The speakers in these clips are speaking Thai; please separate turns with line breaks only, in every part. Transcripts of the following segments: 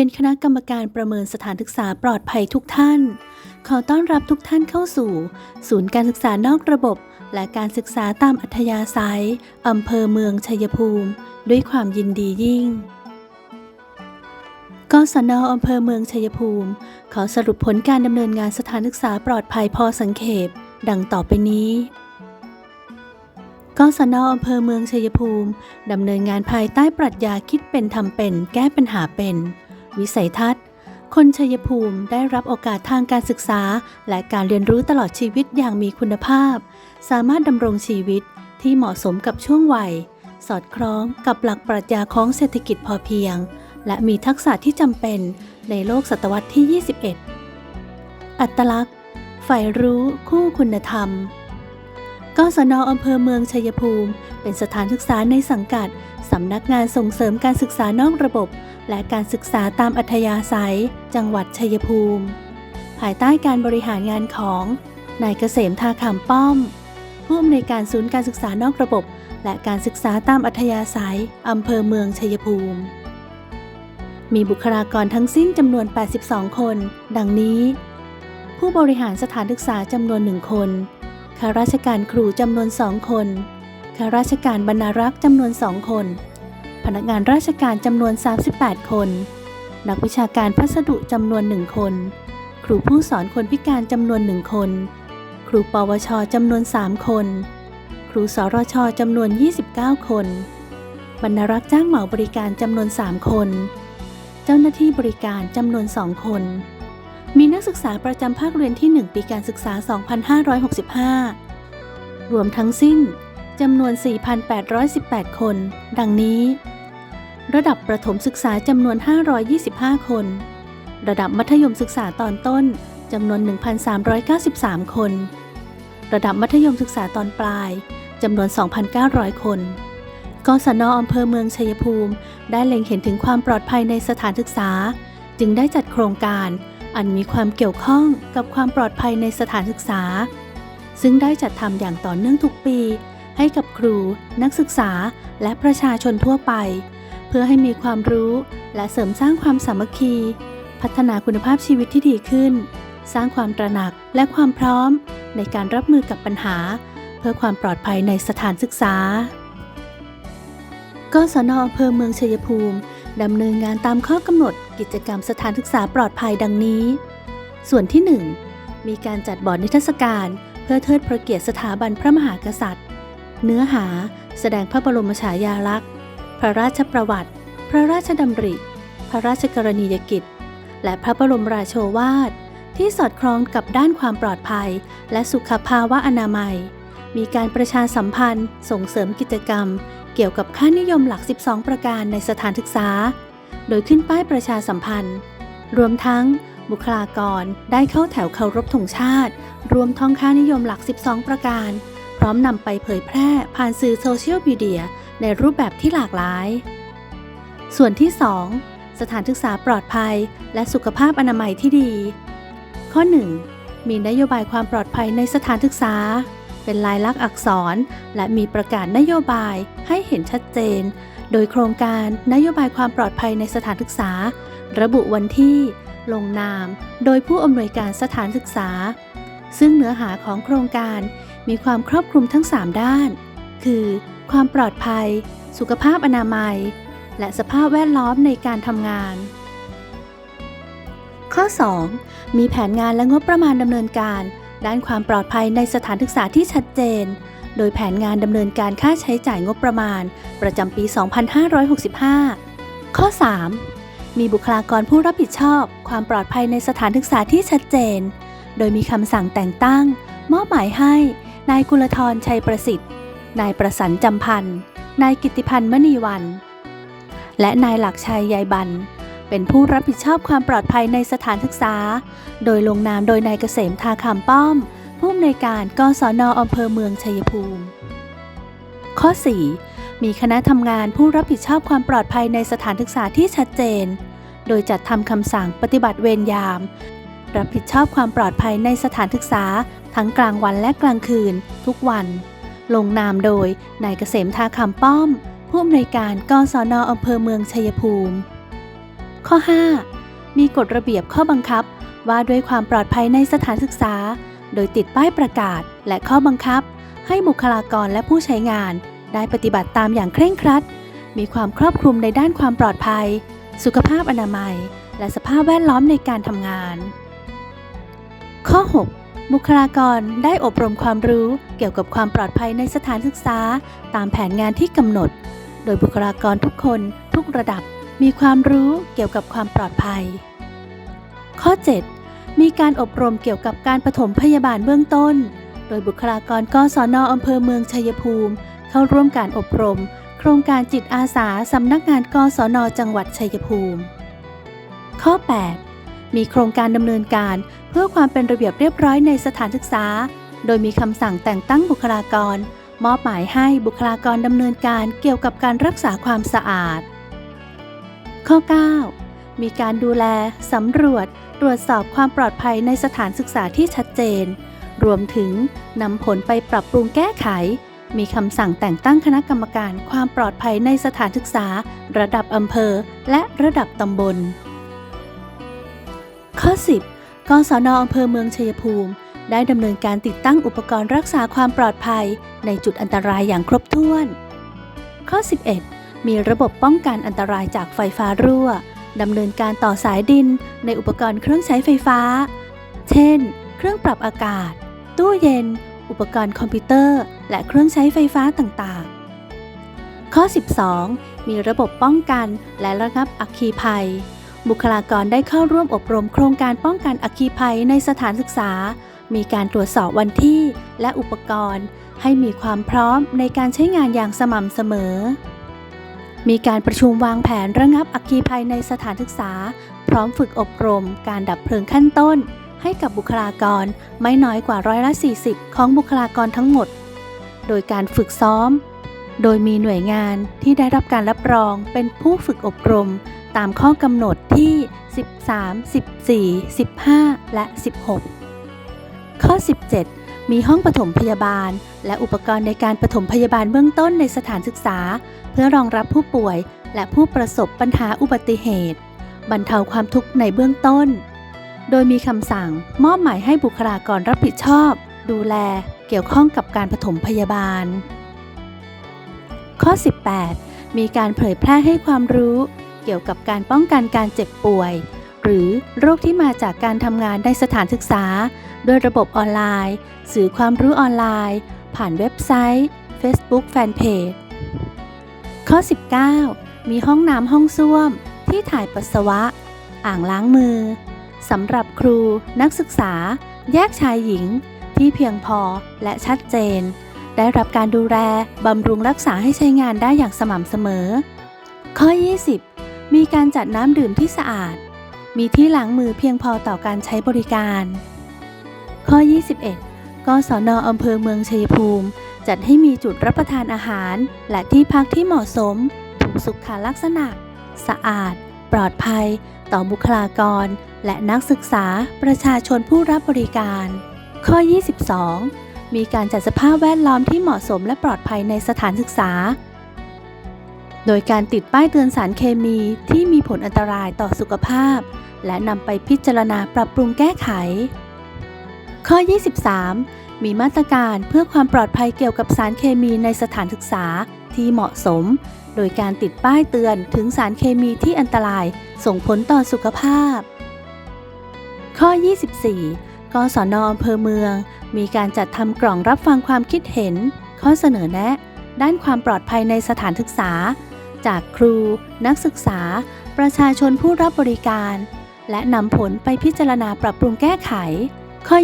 รียนคณะกรรมการประเมินสถานศึกษาปลอดภัยทุกท่าน ขอต้อนรับทุกท่านเข้าสู่ ศูนย์การศึกษานอกระบบ และการศึกษาตามอัธยาศัยอำเภอเมืองชัยภูมิ ด้วยความยินดียิ่งกศนอำเภอเมืองชัยภูมิ ขอสรุปผลการดำเนินงานสถานศึกษาปลอดภัยพอสังเขปดังต่อไปนี้กศนอำเภอเมืองชัยภูมิ ดำเนินงานภายใต้ปรัชญาคิดเป็นทำเป็น แก้ปัญหาเป็น วิสัยทัศน์ คนชัยภูมิได้รับโอกาสทางการศึกษา และการเรียนรู้ตลอดชีวิตอย่างมีคุณภาพ สามารถดำรงชีวิตที่เหมาะสมกับช่วงวัย สอดคล้องกับหลักปรัชญาของเศรษฐกิจพอเพียง และมีทักษะที่จำเป็นในโลกศตวรรษที่ 21 อัตลักษณ์ใฝ่รู้คู่คุณธรรมกศนอำเภอเมืองชัยภูมิ เป็นสถานศึกษาในสังกัด สำนักงานส่งเสริมการศึกษานอกระบบ และการศึกษาตามอัธยาศัย จังหวัดชัยภูมิ ภายใต้การบริหารงานของนายเกษมทาขามป้อม ผู้อำนวยการศูนย์การศึกษานอกระบบ และการศึกษาตามอัธยาศัยอำเภอเมืองชัยภูมิ มีบุคลากรทั้งสิ้นจำนวน 82 คน ดังนี้ ผู้บริหารสถานศึกษาจำนวนหนึ่งคนข้าราชการครูจำนวนสองคนข้าราชการบรรณารักษ์จำนวนสองคน พนักงานราชการจำนวน 38 คน นักวิชาการพัสดุจำนวนหนึ่งคน ครูผู้สอนคนพิการจำนวนหนึ่งคน ครูปวชจำนวน 3 คน ครูสรชจำนวน 29 คน บรรณารักษ์จ้างเหมาบริการจำนวน 3 คน เจ้าหน้าที่บริการจำนวน 2 คน มีนักศึกษาประจำภาคเรียนที่ 1 ปีการศึกษา 2565 รวมทั้งสิ้น จำนวน 4,818 คน ดังนี้ ระดับประถมศึกษาจำนวน 525 คน ระดับมัธยมศึกษาตอนต้นจำนวน 1,393 คน ระดับมัธยมศึกษาตอนปลายจำนวน 2,900 คนกศนอำเภอเมืองชัยภูมิ ได้เล็งเห็นถึงความปลอดภัยในสถานศึกษา จึงได้จัดโครงการ อันมีความเกี่ยวข้องกับความปลอดภัยในสถานศึกษา ซึ่งได้จัดทำอย่างต่อเนื่องทุกปี ให้กับครู นักศึกษา และประชาชนทั่วไป เพื่อให้มีความรู้และเสริมสร้างความสามัคคี พัฒนาคุณภาพชีวิตที่ดีขึ้น สร้างความตระหนักและความพร้อมในการรับมือกับปัญหา เพื่อความปลอดภัยในสถานศึกษากศนอำเภอเมืองชัยภูมิดำเนินงานตามข้อกำหนดกิจกรรมสถานศึกษาปลอดภัยดังนี้ ส่วนที่ 1 มีการจัดบอร์ดนิทรรศการ เพื่อเทิดพระเกียรติสถาบันพระมหากษัตริย์ เนื้อหาแสดงพระบรมฉายาลักษณ์ พระราชประวัติ พระราชดำริ พระราชกรณียกิจ และพระบรมราโชวาท ที่สอดคล้องกับด้านความปลอดภัย และสุขภาวะอนามัย มีการประชาสัมพันธ์ ส่งเสริมกิจกรรม เกี่ยวกับค่านิยมหลัก 12 ประการในสถานศึกษา โดยขึ้นป้ายประชาสัมพันธ์ รวมทั้งบุคลากรได้เข้าแถวเคารพธงชาติ รวมท่องค่านิยมหลัก 12 ประการ พร้อมนำไปเผยแพร่ผ่านสื่อโซเชียลมีเดียในรูปแบบที่หลากหลาย ส่วนที่ 2 สถานศึกษาปลอดภัย และสุขภาพอนามัยที่ดี ข้อ 1. มีนโยบายความปลอดภัยในสถานศึกษา เป็นลายลักษณ์อักษร และมีประกาศนโยบายให้เห็นชัดเจน โดยโครงการนโยบายความปลอดภัยในสถานศึกษา ระบุวันที่ ลงนาม โดยผู้อำนวยการสถานศึกษา ซึ่งเนื้อหาของโครงการ มีความครอบคลุมทั้ง 3 ด้าน คือ ความปลอดภัย สุขภาพอนามัย และสภาพแวดล้อมในการทำงาน ข้อ 2. มีแผนงานและงบประมาณดำเนินการ ด้านความปลอดภัยในสถานศึกษาที่ชัดเจน โดยแผนงานดำเนินการค่าใช้จ่ายงบประมาณ ประจำปี 2565 ข้อ 3. มีบุคลากรผู้รับผิดชอบ ความปลอดภัยในสถานศึกษาที่ชัดเจน โดยมีคำสั่งแต่งตั้ง มอบหมายให้ นายกุลธรชัยประสิทธิ์ นายประสันจำพันธ์นายกิติพันธ์มณีวัน และนายหลักชัยยายบัน เป็นผู้รับผิดชอบความปลอดภัยในสถานศึกษา โดยลงนามโดยนายเกษมทาคำป้อม ผู้อำนวยการกศนอำเภอเมืองชัยภูมิ ข้อ 4 มีคณะทำงานผู้รับผิดชอบความปลอดภัยในสถานศึกษาที่ชัดเจน โดยจัดทำคำสั่งปฏิบัติเวรยาม รับผิดชอบความปลอดภัยในสถานศึกษา ทั้งกลางวันและกลางคืน ทุกวัน ลงนามโดยนายเกษมทาคำป้อม ผู้อำนวยการกศนอำเภอเมืองชัยภูมิ ข้อ 5 มีกฎระเบียบข้อบังคับ ว่าด้วยความปลอดภัยในสถานศึกษา โดยติดป้ายประกาศและข้อบังคับ ให้บุคลากรและผู้ใช้งาน ได้ปฏิบัติตามอย่างเคร่งครัด มีความครอบคลุมในด้านความปลอดภัย สุขภาพอนามัย และสภาพแวดล้อมในการทำงาน ข้อ 6 บุคลากรได้อบรมความรู้เกี่ยวกับความปลอดภัยในสถานศึกษา ตามแผนงานที่กำหนด โดยบุคลากรทุกคนทุกระดับมีความรู้เกี่ยวกับความปลอดภัย ข้อ 7 มีการอบรมเกี่ยวกับการปฐมพยาบาลเบื้องต้น โดยบุคลากรกศนอำเภอเมืองชัยภูมิ เข้าร่วมการอบรม โครงการจิตอาสาสำนักงานกศนจังหวัดชัยภูมิ ข้อ 8 มีโครงการดำเนินการเพื่อความเป็นระเบียบเรียบร้อยในสถานศึกษา โดยมีคำสั่งแต่งตั้งบุคลากร มอบหมายให้บุคลากรดำเนินการเกี่ยวกับการรักษาความสะอาด ข้อ 9 มีการดูแลสำรวจ ตรวจสอบความปลอดภัยในสถานศึกษาที่ชัดเจน รวมถึงนำผลไปปรับปรุงแก้ไข มีคำสั่งแต่งตั้งคณะกรรมการความปลอดภัยในสถานศึกษา ระดับอำเภอ และระดับตำบล ข้อ 10กศนอำเภอเมืองชัยภูมิ ได้ดำเนินการติดตั้งอุปกรณ์รักษาความปลอดภัย ในจุดอันตรายอย่างครบถ้วน ข้อ 11 มีระบบป้องกันอันตรายจากไฟฟ้ารั่วดำเนินการต่อสายดินในอุปกรณ์เครื่องใช้ไฟฟ้า เช่น เครื่องปรับอากาศ ตู้เย็น อุปกรณ์คอมพิวเตอร์ และเครื่องใช้ไฟฟ้าต่างๆ ข้อ 12 มีระบบป้องกันและระงับอัคคีภัย บุคลากรได้เข้าร่วมอบรมโครงการป้องกันอัคคีภัยในสถานศึกษา มีการตรวจสอบวันที่และอุปกรณ์ ให้มีความพร้อมในการใช้งานอย่างสม่ำเสมอ มีการประชุมวางแผนระงับอัคคีภัยในสถานศึกษา พร้อมฝึกอบรม การดับเพลิงขั้นต้น ให้กับบุคลากรไม่น้อยกว่าร้อยละ 40 ของบุคลากรทั้งหมด โดยการฝึกซ้อม โดยมีหน่วยงานที่ได้รับการรับรองเป็นผู้ฝึกอบรม ตามข้อกำหนดที่ 13 14 15 และ 16 ข้อ 17 มีห้องปฐมพยาบาล และอุปกรณ์ในการปฐมพยาบาลเบื้องต้นในสถานศึกษา เพื่อรองรับผู้ป่วย และผู้ประสบปัญหาอุบัติเหตุ บรรเทาความทุกข์ในเบื้องต้น โดยมีคำสั่งมอบหมายให้บุคลากรรับผิดชอบ ดูแลเกี่ยวข้องกับการปฐมพยาบาล ข้อ 18 มีการเผยแพร่ให้ความรู้ เกี่ยวกับการป้องกันการเจ็บป่วย หรือโรคที่มาจากการทำงานในสถานศึกษา ด้วยระบบออนไลน์ สื่อความรู้ออนไลน์ ผ่านเว็บไซต์ Facebook Fanpage ข้อ 19 มีห้องน้ำห้องส้วม ที่ถ่ายปัสสาวะ อ่างล้างมือสำหรับครูนักศึกษา แยกชายหญิง ที่เพียงพอและชัดเจน ได้รับการดูแลบำรุงรักษาให้ใช้งานได้อย่างสม่ำเสมอ ข้อ 20 มีการจัดน้ำดื่มที่สะอาด มีที่ล้างมือเพียงพอต่อการใช้บริการ ข้อ 21 กศนอำเภอเมืองชัยภูมิ จัดให้มีจุดรับประทานอาหาร และที่พักที่เหมาะสม ถูกสุขลักษณะ สะอาด ปลอดภัย ต่อบุคลากร และนักศึกษาประชาชนผู้รับบริการ ข้อ 22มีการจัดสภาพแวดล้อมที่เหมาะสมและปลอดภัยในสถานศึกษา โดยการติดป้ายเตือนสารเคมีที่มีผลอันตรายต่อสุขภาพ และนำไปพิจารณาปรับปรุงแก้ไข ข้อ 23 มีมาตรการเพื่อความปลอดภัยเกี่ยวกับสารเคมีในสถานศึกษาที่เหมาะสม โดยการติดป้ายเตือนถึงสารเคมีที่อันตรายส่งผลต่อสุขภาพ ข้อ 24 กศนอำเภอเมือง มีการจัดทำกล่องรับฟังความคิดเห็น ข้อเสนอแนะ ด้านความปลอดภัยในสถานศึกษา จากครู นักศึกษา ประชาชนผู้รับบริการ และนำผลไปพิจารณาปรับปรุงแก้ไข ข้อ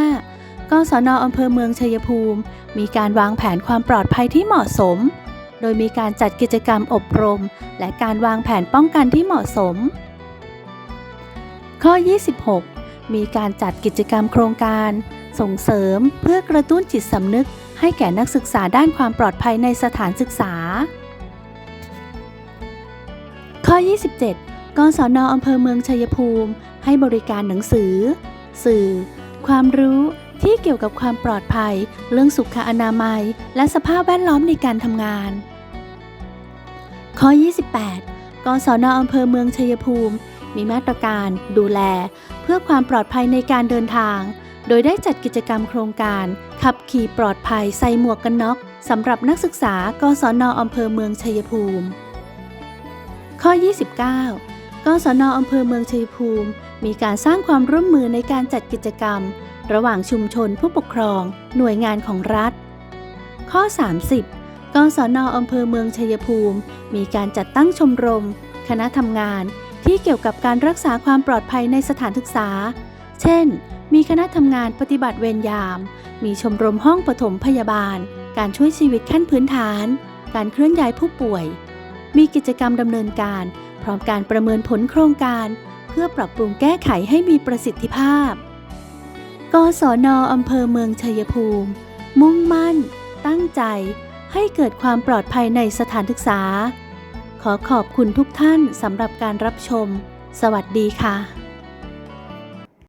25 กศนอำเภอเมืองชัยภูมิ มีการวางแผนความปลอดภัยที่เหมาะสม โดยมีการจัดกิจกรรมอบรม และการวางแผนป้องกันที่เหมาะสม ข้อ 26 มีการจัดกิจกรรมโครงการ ส่งเสริมเพื่อกระตุ้นจิตสำนึกให้แก่นักศึกษาด้านความปลอดภัยในสถานศึกษา ข้อ 27 กศนอำเภอเมืองชัยภูมิ ให้บริการหนังสือ สื่อ ความรู้ที่เกี่ยวกับความปลอดภัย เรื่องสุขอนามัย และสภาพแวดล้อมในการทำงาน ข้อ 28 กศนอำเภอเมืองชัยภูมิ มีมาตรการดูแล เพื่อความปลอดภัยในการเดินทาง โดยได้จัดกิจกรรมโครงการ ขับขี่ปลอดภัยใส่หมวกกันน็อกสำหรับนักศึกษากศนอำเภอเมืองชัยภูมิ ข้อ 29กศนอำเภอเมืองชัยภูมิ มีการสร้างความร่วมมือในการจัดกิจกรรม ระหว่างชุมชนผู้ปกครอง หน่วยงานของรัฐ ข้อ 30กศนอำเภอเมืองชัยภูมิ มีการจัดตั้งชมรม คณะทำงานที่เกี่ยวกับการรักษาความปลอดภัยในสถานศึกษา เช่น มีคณะทำงานปฏิบัติเวรยาม มีชมรมห้องปฐมพยาบาล การช่วยชีวิตขั้นพื้นฐาน การเคลื่อนย้ายผู้ป่วย มีกิจกรรมดำเนินการ พร้อมการประเมินผลโครงการ เพื่อปรับปรุงแก้ไขให้มีประสิทธิภาพ กศนอำเภอเมืองชัยภูมิ มุ่งมั่น ตั้งใจ ให้เกิดความปลอดภัยในสถานศึกษา ขอขอบคุณทุกท่านสำหรับการรับชม สวัสดีค่ะ